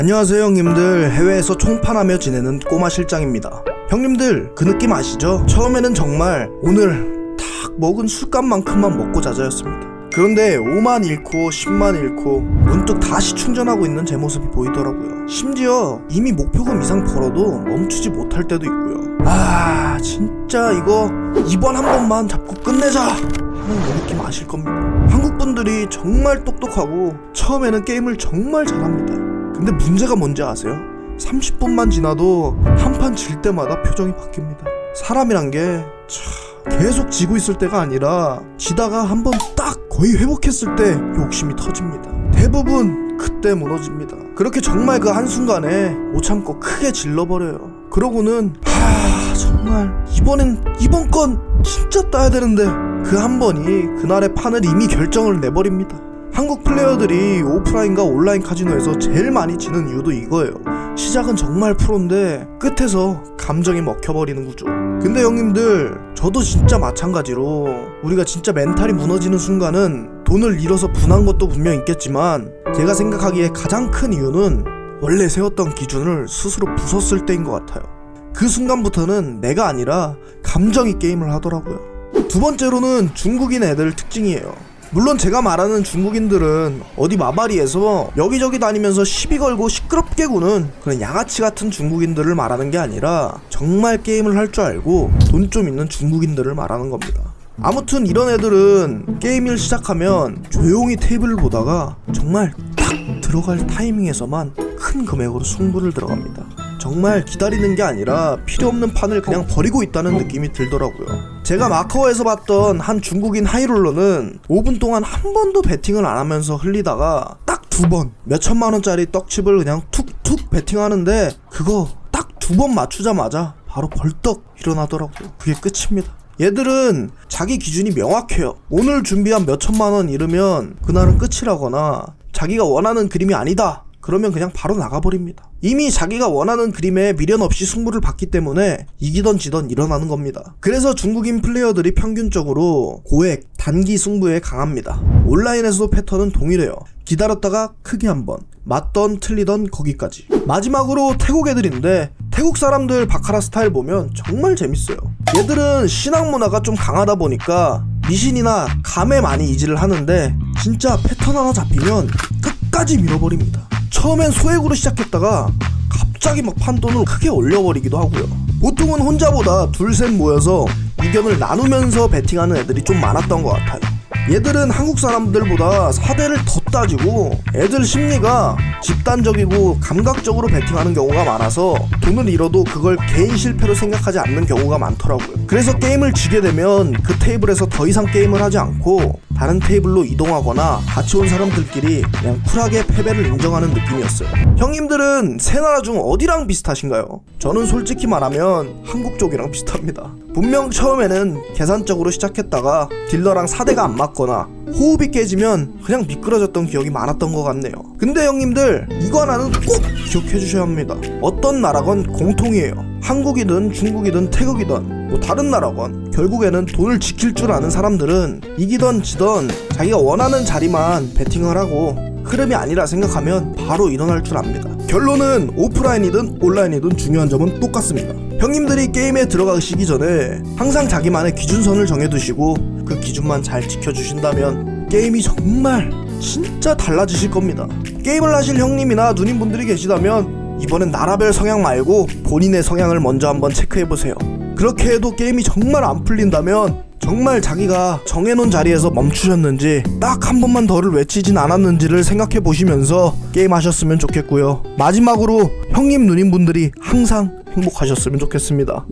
안녕하세요 형님들. 해외에서 총판하며 지내는 꼬마 실장입니다. 형님들 그 느낌 아시죠? 처음에는 정말 오늘 딱 먹은 술값만큼만 먹고 자자였습니다. 그런데 5만 잃고 10만 잃고 문득 다시 충전하고 있는 제 모습이 보이더라고요. 심지어 이미 목표금 이상 벌어도 멈추지 못할 때도 있고요. 아 진짜 이거 이번 한 번만 잡고 끝내자 하는 그 느낌 아실 겁니다. 한국 분들이 정말 똑똑하고 처음에는 게임을 정말 잘합니다 근데 문제가 뭔지 아세요? 30분만 지나도 한 판 질 때마다 표정이 바뀝니다. 사람이란 게 참, 계속 지고 있을 때가 아니라 지다가 한 번 딱 거의 회복했을 때 욕심이 터집니다. 대부분 그때 무너집니다. 그렇게 정말 그 한순간에 못 참고 크게 질러버려요. 그러고는 하 정말 이번엔 이번 건 진짜 따야 되는데 그 한 번이 그날의 판을 이미 결정을 내버립니다. 한국 플레이어들이 오프라인과 온라인 카지노에서 제일 많이 지는 이유도 이거예요. 시작은 정말 프로인데 끝에서 감정이 먹혀버리는 구조. 근데 형님들, 저도 진짜 마찬가지로 우리가 진짜 멘탈이 무너지는 순간은 돈을 잃어서 분한 것도 분명 있겠지만 제가 생각하기에 가장 큰 이유는 원래 세웠던 기준을 스스로 부쉈을 때인 것 같아요. 그 순간부터는 내가 아니라 감정이 게임을 하더라고요. 두 번째로는 중국인 애들 특징이에요. 물론 제가 말하는 중국인들은 어디 마바리에서 여기저기 다니면서 시비 걸고 시끄럽게 구는 그런 양아치 같은 중국인들을 말하는 게 아니라 정말 게임을 할 줄 알고 돈 좀 있는 중국인들을 말하는 겁니다. 아무튼 이런 애들은 게임을 시작하면 조용히 테이블을 보다가 정말 딱 들어갈 타이밍에서만 큰 금액으로 승부를 들어갑니다. 정말 기다리는 게 아니라 필요 없는 판을 그냥 버리고 있다는 느낌이 들더라고요. 제가 마카오에서 봤던 한 중국인 하이롤러는 5분 동안 한 번도 베팅을 안 하면서 흘리다가 딱 두 번 몇천만 원짜리 떡칩을 그냥 툭툭 베팅하는데 그거 딱 두 번 맞추자마자 바로 벌떡 일어나더라고요. 그게 끝입니다. 얘들은 자기 기준이 명확해요. 오늘 준비한 몇천만 원 잃으면 그날은 끝이라거나 자기가 원하는 그림이 아니다. 그러면 그냥 바로 나가버립니다. 이미 자기가 원하는 그림에 미련 없이 승부를 받기 때문에 이기던 지던 일어나는 겁니다. 그래서 중국인 플레이어들이 평균적으로 고액, 단기 승부에 강합니다. 온라인에서도 패턴은 동일해요. 기다렸다가 크게 한번 맞던 틀리던 거기까지 마지막으로 태국 애들인데 태국 사람들 바카라 스타일 보면 정말 재밌어요 얘들은 신앙 문화가 좀 강하다 보니까 미신이나 감에 많이 이질을 하는데 진짜 패턴 하나 잡히면 끝까지 밀어버립니다 처음엔 소액으로 시작했다가 갑자기 막 판돈을 크게 올려버리기도 하고요. 보통은 혼자보다 둘셋 모여서 의견을 나누면서 베팅하는 애들이 좀 많았던 것 같아요. 얘들은 한국 사람들보다 사대를 더 따지고 애들 심리가 집단적이고 감각적으로 베팅하는 경우가 많아서 돈을 잃어도 그걸 개인 실패로 생각하지 않는 경우가 많더라고요. 그래서 게임을 지게 되면 그 테이블에서 더 이상 게임을 하지 않고 다른 테이블로 이동하거나 같이 온 사람들끼리 그냥 쿨하게 패배를 인정하는 느낌이었어요. 형님들은 세 나라 중 어디랑 비슷하신가요? 저는 솔직히 말하면 한국 쪽이랑 비슷합니다. 분명 처음에는 계산적으로 시작했다가 딜러랑 사대가 안 맞거나 호흡이 깨지면 그냥 미끄러졌던 기억이 많았던 것 같네요. 근데 형님들 이거 하나는 꼭 기억해 주셔야 합니다. 어떤 나라건 공통이에요. 한국이든 중국이든 태국이든 뭐 다른 나라건 결국에는 돈을 지킬 줄 아는 사람들은 이기던 지던 자기가 원하는 자리만 베팅을 하고 흐름이 아니라 생각하면 바로 일어날 줄 압니다. 결론은 오프라인이든 온라인이든 중요한 점은 똑같습니다. 형님들이 게임에 들어가시기 전에 항상 자기만의 기준선을 정해두시고 그 기준만 잘 지켜주신다면 게임이 정말 진짜 달라지실 겁니다. 게임을 하실 형님이나 누님분들이 계시다면 이번엔 나라별 성향 말고 본인의 성향을 먼저 한번 체크해보세요. 그렇게 해도 게임이 정말 안 풀린다면 정말 자기가 정해놓은 자리에서 멈추셨는지 딱 한 번만 더를 외치진 않았는지를 생각해 보시면서 게임하셨으면 좋겠고요. 마지막으로 형님 누님분들이 항상 행복하셨으면 좋겠습니다.